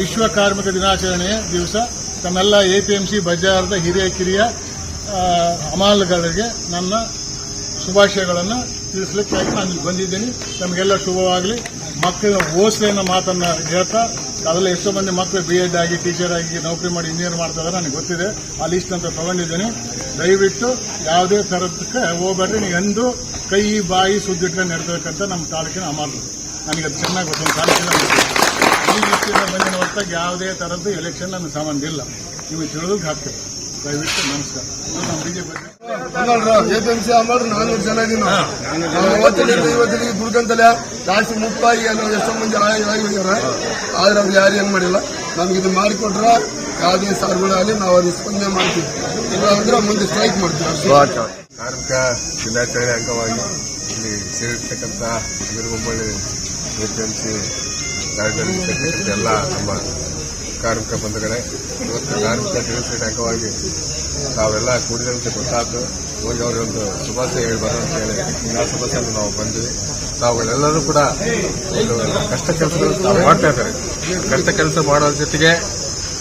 ವಿಶ್ವ ಕಾರ್ಮಿಕ ದಿನಾಚರಣೆಯ ದಿವಸ ತಮ್ಮೆಲ್ಲ ಎಪಿಎಂಸಿ ಬಜಾರದ ಹಿರಿಯ ಕಿರಿಯ ಆ, ಹಮಾಲುಗಳಿಗೆ ನನ್ನ ಶುಭಾಶಯಗಳನ್ನು ತಿಳಿಸ್ಲಿಕ್ಕಾಗಿ ನಾನು ಇಲ್ಲಿ ಬಂದಿದ್ದೀನಿ. ನಮಗೆಲ್ಲ ಶುಭವಾಗಲಿ. ಮಕ್ಕಳ ಓದಿಸಿ ಅನ್ನೋ ಮಾತನ್ನ ಹೇಳ್ತಾ ಅದರಲ್ಲಿ ಎಷ್ಟೋ ಮಂದಿ ಮಕ್ಕಳು ಬಿ ಎಡ್ ಆಗಿ ಟೀಚರ್ ಆಗಿ ನೌಕರಿ ಮಾಡಿ ಇಂಜಿನಿಯರ್ ಮಾಡ್ತಾ ಇದ್ದಾರೆ ನನಗೆ ಗೊತ್ತಿದೆ. ಆ ಲಿಸ್ಟ್ ಅಂತ ತಗೊಂಡಿದ್ದೀನಿ. ದಯವಿಟ್ಟು ಯಾವುದೇ ಥರದಕ್ಕೆ ಹೋಗ್ಬೇಡ್ರಿ. ನೀವು ಎಂದು ಕೈ ಬಾಯಿ ಸುದ್ದಿಟ್ರೆ ನಡೆದಬೇಕಂತ ನಮ್ಮ ತಾಲೂಕಿನ ಅಮಾಲು ನನಗೆ ಅದು ಚೆನ್ನಾಗಿ ಗೊತ್ತಿಲ್ಲ ತಾಲೂಕಿನ ಈ ಬಂದಿನ ಹೊರತಾಗಿ ಯಾವುದೇ ಥರದ್ದು ಎಲೆಕ್ಷನ್ ನನ್ನ ಸಂಬಂಧ ಇಲ್ಲ. ನೀವು ತಿಳಿದು ಹಾಕ್ತೇವೆ. ದಯವಿಟ್ಟು ನಮಸ್ಕಾರ. ನಮ್ಮ ಬಿಜೆಪಿ ಎಪಿಎಂಸಿ ಅಮಲ್ ನಾನ್ನೂರು ಜನ ನಾವು ಅವತ್ತಿನಿಂದ ಇವತ್ತಿಗೆ ದುಡ್ಕಂತಲ್ಲ ಲಾಸ್ಟ್ ಮುಪ್ಪಾಗಿ ಎಷ್ಟೋ ಮಂದಿ ಆಗಿ ಹೋಗ್ಯಾರ. ಆದ್ರೆ ಅವ್ರು ಯಾರು ಏನ್ ಮಾಡಿಲ್ಲ. ನಮ್ಗೆ ಇದು ಮಾಡಿಕೊಟ್ರ ಯಾವುದೇ ಸಾರ್ಗಳಾಗಲಿ ನಾವು ಅದು ಸ್ಪಂದನೆ ಮಾಡ್ತೀವಿ. ಇಲ್ಲ ಅಂದ್ರೆ ಮುಂದೆ ಸ್ಟ್ರೈಕ್ ಮಾಡ್ತೀವಿ. ಕಾರ್ಮಿಕ ದಿನಾಚರಣೆ ಅಂಗವಾಗಿ ಇಲ್ಲಿ ಸೇರಿರ್ತಕ್ಕಂಥ ಎಂ ಎಪಿಎಂಸಿ ಎಲ್ಲ ನಮ್ಮ ಕಾರ್ಮಿಕ ಬಂಧುಗಳೇ, ಇವತ್ತು ಕಾರ್ಮಿಕ ದಿನಾಚರಣೆ ಅಂಗವಾಗಿ ತಾವೆಲ್ಲ ಕೂಡಿದಂತೆ ಗೊತ್ತಾಯ್ತು. ಹೋಗಿ ಅವರೊಂದು ಶುಭಾಶಯ ಹೇಳ್ಬಾರ್ದು ಅಂತ ಹೇಳಿ ಆ ಶುಭಾಶಯ ನಾವು ಬಂದ್ವಿ. ತಾವುಗಳೆಲ್ಲರೂ ಕೂಡ ಒಂದು ಕಷ್ಟ ಕೆಲಸಗಳು ತಾವು ಮಾಡ್ತಾ ಇದ್ದಾರೆ. ಕಷ್ಟ ಕೆಲಸ ಮಾಡೋದ್ರ ಜೊತೆಗೆ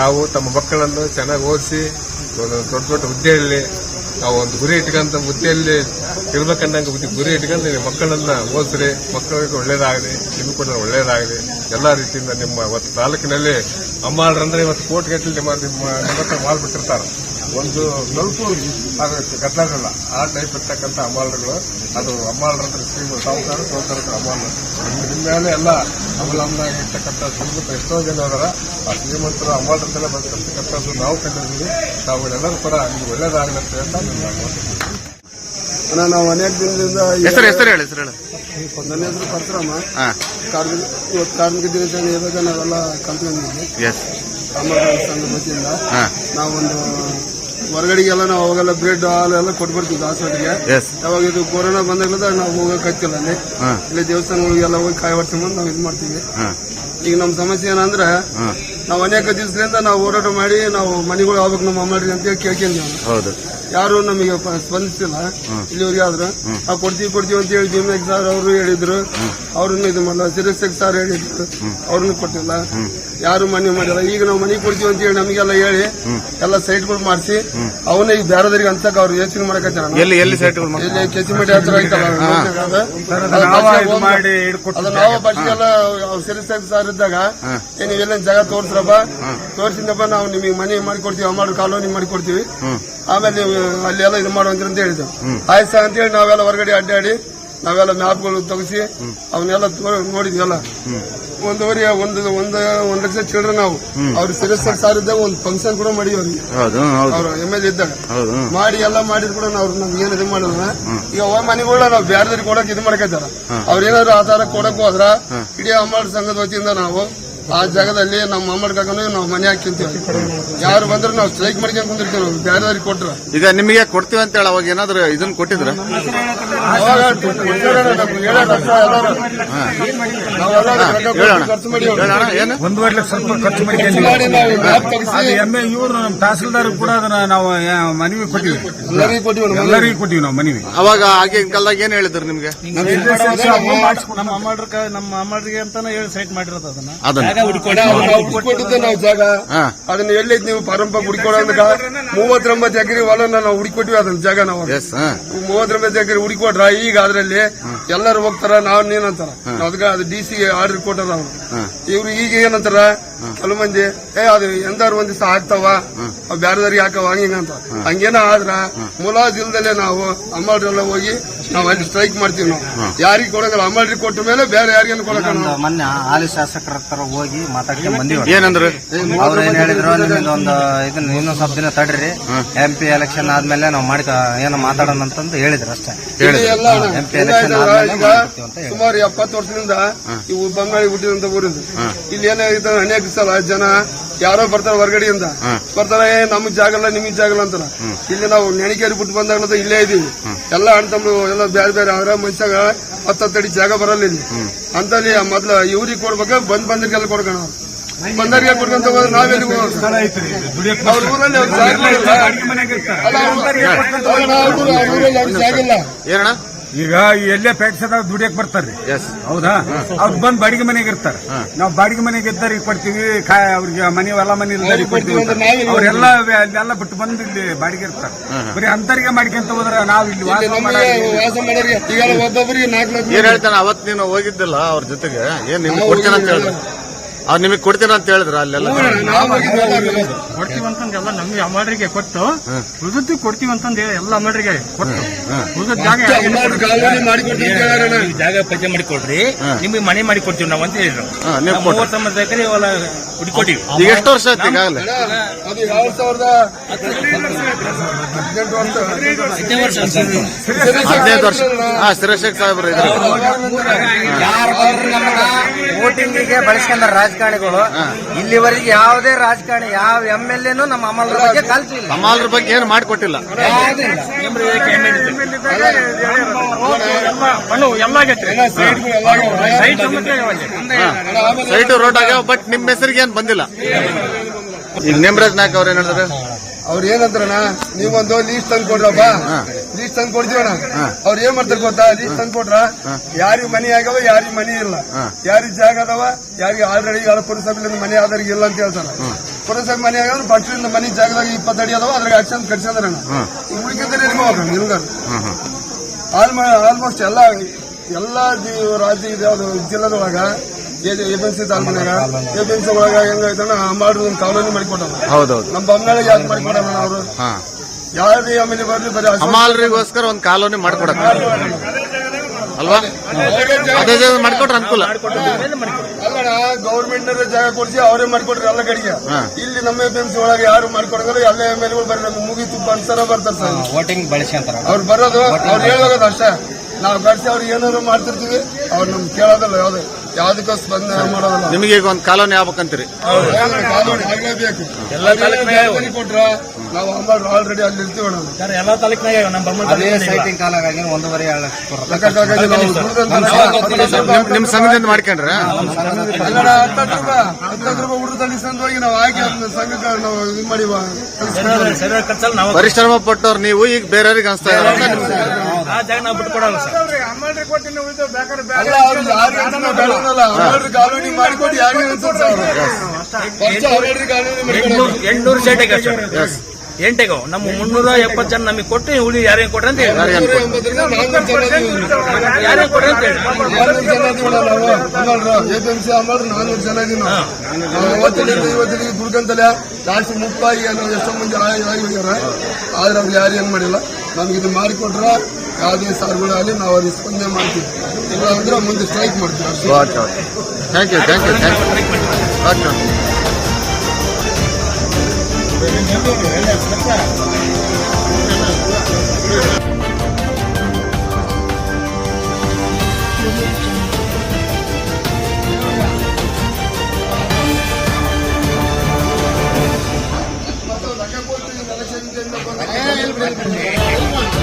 ನಾವು ತಮ್ಮ ಮಕ್ಕಳನ್ನು ಚೆನ್ನಾಗಿ ಓದಿಸಿ, ಒಂದು ದೊಡ್ಡ ದೊಡ್ಡ ಹುದ್ದೆಯಲ್ಲಿ, ನಾವು ಒಂದು ಗುರಿ ಇಟ್ಕೊಂತ ಹುದ್ದೆಯಲ್ಲಿ ಇರ್ಬೇಕನ್ನಂಗೆ ಬುದ್ಧಿ ಗುರಿ ಇಟ್ಕೊಂಡು ನೀವು ಮಕ್ಕಳನ್ನ ಓದಿಸ್ರಿ. ಮಕ್ಕಳಿಗೆ ಒಳ್ಳೇದಾಗಲಿ, ನಿಮ್ಗೆ ಕೂಡ ಒಳ್ಳೇದಾಗಲಿ. ಎಲ್ಲ ರೀತಿಯಿಂದ ನಿಮ್ಮ ಇವತ್ತು ತಾಲೂಕಿನಲ್ಲಿ ಅಮ್ಮಾಳ್ರಂದ್ರೆ ಇವತ್ತು ಕೋಟಿಗಟ್ಟಲೆ ನಿಮ್ಮ ನಿಮ್ಮ ನಿಮ್ಮ ನಿಮ್ಮತ್ರ ಮಾಡ್ಬಿಟ್ಟಿರ್ತಾರೆ. ಒಂದು ಸ್ವಲ್ಪ ಕಟ್ಟಲಾಗಲ್ಲ ಆ ಟೈಪ್ ಇರ್ತಕ್ಕಂಥ ಅಮ್ಮಾಳರುಗಳು ಅದು ಅಮ್ಮಾಳ್ರಂದ್ರೆ ಸ್ಕೀಮು ಸಾವುಕಾರ ಸಾಹುಕಾರ ಅಮಾಲ್ ನಿಮ್ಮ ಮೇಲೆ ಎಲ್ಲ ಅವಲಂಬನಾಗಿರ್ತಕ್ಕಂಥ ಶ್ರೀಮಂತ ಎಷ್ಟೋ ಜನ ಅದರ ಆ ಶ್ರೀಮಂತರು ಅಮಾಲ್ರದ್ದೆಲ್ಲ ಬಂದಿರ್ತಕ್ಕಂಥದ್ದು ನಾವು ಕಂಡಿದ್ದೀವಿ. ಎಲ್ಲರೂ ಕೂಡ ನಿಮ್ಗೆ ಒಳ್ಳೇದಾಗಲಿ ಅಂತ ಹೇಳ್ತಾ. ಅಣ್ಣ, ನಾವು ಅನೇಕ ದಿನದಿಂದ ಈ- ಹೆಸರು ಹೆಸರು ಹೇಳಿ ಹೆಸರು ಹೇಳಿ. ನನ್ನ ಹೆಸರು ಪರಶುರಾಮ. ಹಾ. ಕಾರ್ಮಿಕ ಇವತ್ತು ಕಾರ್ಮಿಕ ದಿನಾಚರಣೆ ಇರುವಾಗ ನಾವೆಲ್ಲ ಕಂಪ್ಲೇಂಟ್ ಎಸ್ ಕಾಮಗಾರಿ ಸಂಘದ ವತಿಯಿಂದ. ಹಾ. ನಾವೊಂದು ಹೊರಗಡೆಗೆಲ್ಲ ನಾವು ಅವಾಗೆಲ್ಲ ಬ್ರೆಡ್ ಹಾಲು ಎಲ್ಲ ಕೊಟ್ಬಿಡ್ತೀವಿ ಹಾಸ್ಪಿಟ್ಲಿಗೆ ಎಸ್ ಯಾವಾಗ ಇದು ಕೊರೋನಾ ಬಂದಾಗಲದ ನಾವು ಹೋಗಕ್ಕಾಗ್ತಿಲ್ಲ ಅಲ್ಲಿ. ಹಾ. ಇಲ್ಲಿ ದೇವಸ್ಥಾನಗಳಿಗೆಲ್ಲ ಹೋಗಿ ಕಾಯಿ ಹೊಡ್ಸ್ಕೊಂಬಂದು ನಾವು ಇದು ಮಾಡ್ತೀವಿ. ಹಾ. ಈಗ ನಮ್ಮ ಸಮಸ್ಯೆ ಏನಂದ್ರೆ ಹಾ. ನಾವು ಅನೇಕ ದಿವಸದಿಂದ ನಾವು ಹೋರಾಟ ಮಾಡಿ ನಾವು ಮನೆಗಳು ಆಗ್ಬೇಕು ನಮ್ಮ ಮಾಡ್ರಿ ಅಂತ ಹೇಳಿ ಕೇಳ್ಕೊಂಡ್ವಿ ನಾವು. ಹೌದು. ಯಾರು ನಮಗೆ ಸ್ಪಂದಿಸಿಲ್ಲ. ಇಲ್ಲಿವರೆಗೆ ಆದ್ರು. ನಾವು ಕೊಡ್ತೀವಿ ಕೊಡ್ತೀವಿ ಅಂತ ಹೇಳಿ ಭೀಮನಾಗ್ ಸರ್ ಅವರು ಹೇಳಿದ್ರು. ಅವ್ರನ್ನ ಇದು ಮಾಡಲ್ಲ ಸಿರಸ್ಸಕ್ ಸರ್ ಹೇಳಿದ್ರು. ಅವ್ರನ್ನ ಕೊಟ್ಟಿಲ್ಲ. ಯಾರು ಮನೆ ಮಾಡಿಲ್ಲ. ಈಗ ನಾವು ಮನೆ ಕೊಡ್ತೀವಿ ಅಂತ ಹೇಳಿ ನಮಗೆಲ್ಲ ಹೇಳಿ ಎಲ್ಲ ಸೈಟ್ಗಳು ಮಾಡಿಸಿ ಅವನ ಈಗ ಬೇರೆದವರಿಗೆ ಅಂತ ಅವ್ರು ಯೋಚನೆ ಇಲ್ಲಿ ಕೆಸಿಮಟ್ಟಿ ಹತ್ರ ಅದು. ನಾವು ಬಸ್ಗೆಲ್ಲ ಸರ್ ಇದ್ದಾಗ ನೀವೆಲ್ಲ ಜಾಗ ತೋರ್ಸ್ರಪ್ಪ. ತೋರ್ಸಿಂದಪ್ಪ ನಾವು ನಿಮಗೆ ಮನೆ ಮಾಡಿಕೊಡ್ತೀವಿ ಅಮ್ಮ ಕಾಲೋನಿ ಮಾಡಿಕೊಡ್ತೀವಿ. ಆಮೇಲೆ ನೀವು ಅಲ್ಲಿ ಎಲ್ಲ ಇದು ಮಾಡುವಂತ ಅಂತ ಹೇಳಿದ್ರು. ಆಯ್ತು ಸರ್ ಅಂತೇಳಿ ನಾವೆಲ್ಲ ಹೊರಗಡೆ ಅಡ್ಡಾಡಿ ನಾವೆಲ್ಲ ಮ್ಯಾಪ್ಗಳು ತೆಗಿಸಿ ಅವನ್ನೆಲ್ಲ ನೋಡಿದ್ವಿ ಎಲ್ಲ ಒಂದೂವರೆ ಒಂದು ಒಂದು ಒಂದ್ ಲಕ್ಷ ಚಿಲ್ಡ್ರನ್ ನಾವು. ಅವ್ರ ಸಿರಿಸಾಗ ಸರ್ ಇದ್ದಾಗ ಒಂದು ಫಂಕ್ಷನ್ ಕೂಡ ಮಾಡಿ ಅವ್ರಿಗೆ ಅವ್ರ ಎಂ ಎಲ್ ಇದ್ದಾಗ. ಮಾಡಿ ಎಲ್ಲ ಮಾಡಿದ್ ಕೂಡ ನಾವು ನಮ್ಗೆ ಏನು ಇದು ಮಾಡೋಣ ಈಗ ಅವ್ರ ಮನೆಗಳ ನಾವು ಬೇರೆದವ್ರಿಗೆ ಕೊಡಕ್ ಇದು ಮಾಡ್ಕೈತಾರ. ಅವ್ರ ಏನಾದ್ರು ಆಧಾರ ಕೊಡಕ್ ಹೋದ್ರ ಇಡೀ ಅಮ್ಮ ಸಂಘದ ವತಿಯಿಂದ ನಾವು ಆ ಜಾಗದಲ್ಲಿ ನಮ್ಮ ಅಮ್ಮಡ್ ಕಾಕನು ನಾವು ಮನೆ ಹಾಕಿಂತೀವಿ ಯಾರು ಬಂದ್ರು ನಾವು ಸ್ಟ್ರೈಕ್ ಮಾಡ್ಕೊಂಡು ಕುಂದಿರ್ತೀವಿ ಬೇರೆ ಬೇರೆದವ್ರಿಗೆ ಕೊಟ್ರ. ಈಗ ನಿಮಗೆ ಕೊಡ್ತೀವಿ ಅಂತ ಹೇಳಿ ಅವಾಗ ಏನಾದ್ರು ಇದನ್ನ ಕೊಟ್ಟಿದ್ರ? ಒಂದೂವರೆ ಲಕ್ಷ ರೂಪಾಯಿ ಖರ್ಚು ಮಾಡಿ ಎಮ್ಮೆ ಇವರು ನಮ್ಮ ತಹಸೀಲ್ದಾರ್ ಕೂಡ ಅದನ್ನ ನಾವು ಮನವಿ ಕೊಟ್ಟಿವಿ. ಎಲ್ಲರಿಗೂ ಕೊಟ್ಟಿವಿ ನಾವು. ಎಲ್ಲರಿಗೂ ಕೊಟ್ಟಿವಿ ನಾವು ಮನವಿ. ಅವಾಗ ಆಗಿನ ಕಾಲದಾಗ ಏನ್ ಹೇಳಿದ್ರು ನಿಮ್ಗೆ? ನಮ್ಮ ಅಮ್ಮ ನಮ್ಮ ಅಮ್ಮಡ್ರಿಗೆ ಅಂತಾನೆ ಹೇಳಿ ಸೈಟ್ ಮಾಡಿರೋದು ಅದನ್ನ. ಅದನ್ನ. ನಾವು ಜಾಗ ಹಾ. ಅದನ್ನ ಎಲ್ಲಿದ್ ನೀವು ಪರಂಪ ಹುಡುಕೊಡೋದಕ್ಕ ಮೂವತ್ತೊಂಬತ್ತು ಎಕರೆ ಹೊಲನ ನಾವು ಹುಡುಕೊಟ್ಟಿವಿ ಅದನ್ನ ಜಾಗ ನಾವು. ಮೂವತ್ತೊಂಬತ್ತು ಎಕರೆ ಹುಡುಕೊಟ್ರ ಈಗ ಅದ್ರಲ್ಲಿ ಎಲ್ಲರೂ ಹೋಗ್ತಾರ ನಾವ್ ನೀನಂತಾರ ಅದಕ್ಕ ಅದು ಡಿ ಸಿ ಆರ್ಡರ್ ಕೊಟ್ಟಾರ ಅವ್ರು. ಇವ್ರು ಈಗ ಏನಂತಾರ? ಕೆಲವು ಮಂದಿ ಏ ಅದು ಎಂದಾರು ಒಂದ್ ದಿವಸ ಆಗ್ತಾವ ಬ್ಯಾರದವ್ರಿಗೆ ಹಾಕವ ಹಂಗ ಅಂತ. ಹಂಗೇನ ಆದ್ರ ಮುಲಾಜ್ ಇಲ್ದಲೆ ನಾವು ಅಮ್ಮಳ್ರೆಲ್ಲ ಹೋಗಿ ನಾವ್ ಅಲ್ಲಿ ಸ್ಟ್ರೈಕ್ ಮಾಡ್ತೀವಿ ನಾವು. ಯಾರಿಗೆ ಕೊಡಂಗಿಲ್ಲ. ಅಮ್ಮಡ್ರಿ ಕೊಟ್ಟ ಮೇಲೆ ಬೇರೆ ಯಾರಿಗೇನು ಕೊಡಕ ಮೊನ್ನೆ ಹಾಲಿ ಶಾಸಕರ ಹತ್ರ ಹೋಗಿ ಮಾತಾಡ್ಕೊಂಡ್ ಬಂದಿವಿ ಏನಂದ್ರೆ? ಅವ್ರು ಏನ್ ಹೇಳಿದ್ರು ಒಂದು ಇದನ್ನ ಇನ್ನೊಂದ್ ಸ್ವಲ್ಪ ದಿನ ತಡ್ರಿ. ಎಂ ಪಿ ಎಲೆಕ್ಷನ್ ಆದ್ಮೇಲೆ ನಾವು ಮಾಡಿ ಏನೋ ಮಾತಾಡೋಣ ಅಂತಂದು ಹೇಳಿದ್ರು ಅಷ್ಟೇ. ಎಂ ಪಿ ಎಲೆಕ್ಷನ್ ಈಗ ಸುಮಾರು ಎಪ್ಪತ್ತು ವರ್ಷದಿಂದ ಇವು ಬಂಗಾಳಿ ಹುಟ್ಟಿದಂತ ಊರಿದ್ದು ಇಲ್ಲಿ ಏನಾಗಿದೆ ಅನೇಕ ಸಲ ಜನ ಯಾರೋ ಬರ್ತಾರೆ ಹೊರಗಡೆಯಿಂದ. ಬರ್ತಾರೆ ಏ ನಮಗ್ ಜಾಗ ಇಲ್ಲ ನಿಮಗ್ ಜಾಗ ಇಲ್ಲ ಅಂತಾರ. ಇಲ್ಲಿ ನಾವು ನೆಣಿಕೇರಿ ಬಿಟ್ಟು ಬಂದಾಗ ಇಲ್ಲೇ ಇದೀವಿ. ಎಲ್ಲ ಅಣ್ಣ ತಮ್ಮ ಎಲ್ಲ ಬೇರೆ ಬೇರೆ ಅವರ ಮನುಷ್ಯಾಗ ಹತ್ತತ್ತಡಿ ಜಾಗ ಬರಲ್ಲ ಇಲ್ಲಿ. ಅಂತಲ್ಲಿ ಮೊದ್ಲ ಇವ್ರಿಗೆ ಕೊಡ್ಬೇಕ ಬಂದ್ ಬಂದಿರ್ಗೆಲ್ಲ ಕೊಡ್ಕೋಣ ಬಂದರಿಗೆ ಕೊಡ್ಕೊಂತ ಹೋದ್ರೆ ನಾವೆಲ್ಲಿ ಅವ್ರ ಊರಲ್ಲಿ ಅವ್ರ ಜಾಗ ಇಲ್ಲ. ಅಲ್ಲ, ಅವ್ರು- ಅವ್ರ ಊರು- ಅವ್ರ ಊರಲ್ಲಿ ಅವ್ರ ಜಾಗ ಇಲ್ಲ. ಏನಣ್ಣ? ಈಗ ಎಲ್ಲೇ ಫ್ಯಾಕ್ಟ್ರಿದಾಗ ದುಡಿಯಕ್ ಬರ್ತಾರ್ರಿ ಎಸ್ ಹೌದಾ? ಅವ್ರು ಬಂದ್ ಬಾಡಿಗೆ ಮನೆಗೆ ಇರ್ತಾರೆ. ನಾವು ಬಾಡಿಗೆ ಮನೆಗೆ ಇದ್ದಾರೆ ಕೊಡ್ತೀವಿ ಅವ್ರಿಗೆ ಮನೆ ಹೊಲ ಮನೆ ಕೊಡ್ತೀವಿ. ಅವ್ರೆಲ್ಲ ವೆ- ಅಲ್ಲೆಲ್ಲ ಬಿಟ್ಟು ಬಂದು ಇಲ್ಲಿ ಬಾಡಿಗೆ ಇರ್ತಾರೆ. ಬರೀ ಅಂತರಿಗೆ ಮಾಡ್ಕೊಂತ ಹೋದ್ರ ನಾವ್ ಇಲ್ಲಿ ವಾಸ ಮಾಡೋರಿಗೆ ಒಬ್ಬೊಬ್ಬರಿಗೆ ನಾಲ್ಕು ಏನ್ ಹೇಳ್ತಾನೆ ಅವತ್ ನೀನು ಹೋಗಿದ್ದಿಲ್ಲ ಅವ್ರ ಜೊತೆಗೆ? ಏನ್ ನಿಮ್ಗೆ ಕೊಡ್ತೀನಿ ಅಂತ ಹೇಳಿದ್ರು ಅವ್ರು ನಿಮಗೆ ಕೊಡ್ತೀರ ಅಂತ ಹೇಳಿದ್ರ ಅಲ್ಲೆಲ್ಲ? ಕೊಡ್ತೀವಿ. ಅಂತಂದ್ ಎಲ್ಲ ನಮ್ಗೆ ಅಮೌಂಟ್ರಿಗೆ ಕೊಟ್ಟು ಉಳಿದದ್ದು ಕೊಡ್ತೀವಿ ಅಂತಂದ್ ಎಲ್ಲ ಅಮೌಂಟ್ರಿಗೆ ಕೊಟ್ಟು. ಉಳಿದ ಜಾಗ ಕೇಳೋಣ. ಜಾಗ ಪರಿಚಯ ಮಾಡಿ ಕೊಡ್ರಿ ನಿಮ್ಗೆ ಮನೆ ಮಾಡಿ ಕೊಡ್ತೀವಿ ನಾವು ಅಂತ ಹೇಳಿದ್ರು. ಮೂವತ್ತೊಂಬತ್ತು ಎಕರೆ ಹೊಲ ಹುಡುಕೊಟ್ಟಿವಿ ಈಗ ಎಷ್ಟು ವರ್ಷ ಆಯ್ತು ಈಗಾಗಲೇ ಅಣ್ಣ, ಅದು ಎರಡ್ ಸಾವಿರದ ಹದಿನೆಂಟು ವರ್ಷ. ಹದಿನೈದು ವರ್ಷ. ಹಾ ಶಿರಶೇಖರ್ ಸಾಹೇಬ್ರು ಇದ್ರು ಯಾರು ಬಂದ್ರು ನಮ್ಮನ್ನ ವೋಟಿಂಗಿಗೆ ಬಳಸ್ಕೊಂಡಾರ ರಾಜಕಾರಣಿಗಳು ಇಲ್ಲಿವರೆಗೆ ಯಾವುದೇ ರಾಜಕಾರಣಿ ಯಾವ ಎಂ ಎಲ್ ಎನು ನಮ್ಮ ಅಮಲ್ ಬಗ್ಗೆ ಕಲ್ಸಿಲ್ಲ ಅಮಾಲ್ರ ಬಗ್ಗೆ ಏನು ಮಾಡಿಕೊಟ್ಟಿಲ್ಲ. ಸೈಟ್ ರೋಡ್ ಆಗ್ಯಾವ ಬಟ್ ನಿಮ್ ಹೆಸರಿಗೆ ಏನ್ ಬಂದಿಲ್ಲ. ಈಗ ನೇಮರಾಜ್ ನಾಯಕ್ ಅವ್ರ ಏನ್ ಹೇಳಿದ್ರೆ ಅವ್ರು ಏನಂದ್ರಣ್ಣ ನೀವೊಂದು ಲೀಸ್ಟ್ ತಂದು ಕೊಡ್ರಪ್ಪ ಲೀಸ್ಟ್ ತಂದು ಕೊಡ್ತೀವಣ ಅವ್ರು ಏನ್ ಮಾಡ್ತಾರೆ ಗೊತ್ತಾ? ಲೀಸ್ಟ್ ತಂದು ಕೊಟ್ರ ಯಾರಿಗ ಮನಿ ಆಗ್ಯಾವ ಯಾರಿಗ ಮನಿ ಇಲ್ಲ. ಯಾರಿಗ ಜಾಗ ಅದಾವ ಯಾರಿಗೆ ಆಲ್ರೆಡಿ ಯಾರು ಪುರಸಭೆಯಿಂದ ಮನೆ ಆದವ್ರಿಗೆ ಇಲ್ಲ ಅಂತ ಹೇಳ್ತಾರ. ಪುರಸಭೆ ಮನೆ ಆಗ್ಯಾವ ಪಟ್ರಿಂದ ಮನಿ ಜಾಗದಾಗ ಇಪ್ಪತ್ತು ಅಡಿ ಅದಾವ ಅದ್ರಾಗ ಆಕ್ಷನ್ ಕಟ್ಸಂದ್ರಣ್ಣ ಉಳಿಕಿದ್ರೆ ಆಲ್ಮೋಸ್ಟ್ ಎಲ್ಲ ಎಲ್ಲಾ ರಾಜ್ಯ ಇದು ಯಾವ್ದು ಜಿಲ್ಲಾದೊಳಗ ಎಪಿಎಂಸಿ ತಾಲೂಕಿನಾಗ ಒಳಗ ಹೆಂಗೈತಣ್ಣ ಮಾಡಿ ಕಾಲೋನಿ ಮಾಡಿಕೊಟ್ಟಾರ ಹೌದೌದು. ನಮ್ಮ ಬೊಮ್ಮನಾಳಿಗೆ ಯಾಕೆ ಮಾಡಿಕೊಡೋಣ ಅವರು? ಯಾರೇ ಆಮೇಲೆ ಬರಲಿ ಬರೀ ಒಂದ್ ಕಾಲೋನಿ ಮಾಡ್ಕೊಡಕ್ ಅಲ್ವಾ? ಅದೇ ಮಾಡ್ಕೊಟ್ರೆ ಅನುಕೂಲ. ಅಲ್ಲಣ್ಣ ಗೌರ್ಮೆಂಟ್ ಜಾಗ ಕೊಡ್ಸಿ ಅವರೇ ಮಾಡ್ಕೊಡ್ರಿ ಎಲ್ಲ ಕಡೆಗೆ. ಇಲ್ಲಿ ನಮ್ಮ ಎಪಿಎಂಸಿ ಒಳಗೆ ಯಾರು ಮಾಡ್ಕೊಡಂಗಲ್ಲ ಎಲ್ಲ ಎಂ ಎಲ್ ಬರ್ರಿ ನಮ್ಗೆ ಮುಗಿ ತುಪ್ಪ ಅನ್ಸರ ಬರ್ತಾರೆ ಸರ್. ವೋಟಿಂಗ್ ಬಳಸಿ ಅಂತಾರೆ ಅವ್ರು. ಬರೋದು ಅವ್ರು ಹೇಳೋದು ಅಷ್ಟೇ. ನಾವು ಕಟ್ಸಿ ಅವ್ರಿಗೆ ಏನಾದ್ರು ಮಾಡ್ತಿರ್ತೀವಿ ಅವ್ರು ನಮ್ಗೆ ಕೇಳೋದಲ್ಲ ಯಾವ್ದು. ಯಾವ್ದಕ್ಕೂ ಸ್ಪಂದನೆ ಮಾಡೋದಿಲ್ಲ? ನಿಮಗೆ ಈಗ ಒಂದು ಕಾಲೋನಿ ಆಗ್ಬೇಕಂತೀರಿ. ಕಾನೂನು ಆಗ್ಲೇಬೇಕು. ಎಲ್ಲ ಕೊಟ್ರ ನಾವು ಆಲ್ರೆಡಿ ಅಲ್ಲಿ ಇರ್ತೀವಿ ಎಲ್ಲಾ ಎಲ್ಲ ತಾಲೂಕಿನಾಗ ನಮ್ಮ ಬೊಮ್ಮನ ಅದೇ ಸೈಟಿಂಗ್ ಕಾಲಾಗಿ ಒಂದೂವರೆ ಏಳು ಲಕ್ಷ ಕೊಡ್ತಾರೆ. ಲೆಕ್ಕಕ್ಕಾಗಲ್ಲ ನಾವು ದುಡ್ದಂತ ನಿಮ್ ನಿಮ್ ಸಂಘದಿಂದ ಮಾಡ್ಕೊಂಡ್ರ? ಅಲ್ಲಣ್ಣ ಹತ್ತತ್ತು ರೂಪಾಯಿ ಹತ್ತತ್ತು ರೂಪಾಯಿ ಹುಡುಗ ತಳಿಸ್ಕೊಂಡು ಹೋಗಿ ನಾವು ಹಾಕಿ ಅದನ್ನ ಸಂಘಕ್ಕೆ ನಾವು ಇದು ಮಾಡಿ ಕಳಿಸ್ಬಿಡ್ತೀವಿ. ಸರಿ ಖರ್ಚಲ್ಲಿ ನಾವು ಪರಿಶ್ರಮ ಪಟ್ಟವ್ರು ನೀವು ಈಗ ಬೇರೆಯವ್ರಿಗೆ ಅನ್ಸ್ತಾ ಇದ್ದಾರೆ. ಜಾಗ ನಾವು ಬಿಟ್ಕೊಡಲ್ಲ ಸರ್. ಯಾರಿಗೆ ಯಾರಿಗೆ. ಎಂಟ್ನೂರು ಸರ್. ಎಂಟೆಗೋ ನಮ್ಮ ಮುನ್ನೂರ ಎಪ್ಪತ್ತು ಜನ ನಮಗೆ ಕೊಟ್ಟು ಉಳಿ ಯಾರೇನು ಕೊಟ್ರೆ ಅಂತ ಹೇಳಿ. ಯಾರೇ ಕೊಟ್ರೆ ಅಂತ ಹೇಳಿ. ಎಪಿಎಂಸಿ ಅಮಲ್ರು ನಾನ್ನೂರು ಜನ ಇವತ್ತಿಗೆ ಲಾಸ್ಟ್ ಮುಪ್ಪಾಗಿ ಎಷ್ಟೋ ಮಂದಿ ಆದ್ರೆ ಅವ್ರು ಯಾರು ಏನ್ ಮಾಡಿಲ್ಲ? ನಮ್ಗೆ ಇದು ಮಾಡಿಕೊಟ್ರ ಯಾವುದೇ ಸಾರುಗಳಾಗಲಿ ನಾವು ಅದು ಸ್ಪಂದನೆ ಮಾಡ್ತೀವಿ ಇಲ್ಲ ಅಂದ್ರೆ ಮುಂದೆ ಸ್ಟ್ರೈಕ್ ಮಾಡ್ತೀವಿ thank you thank you thank you Gracias.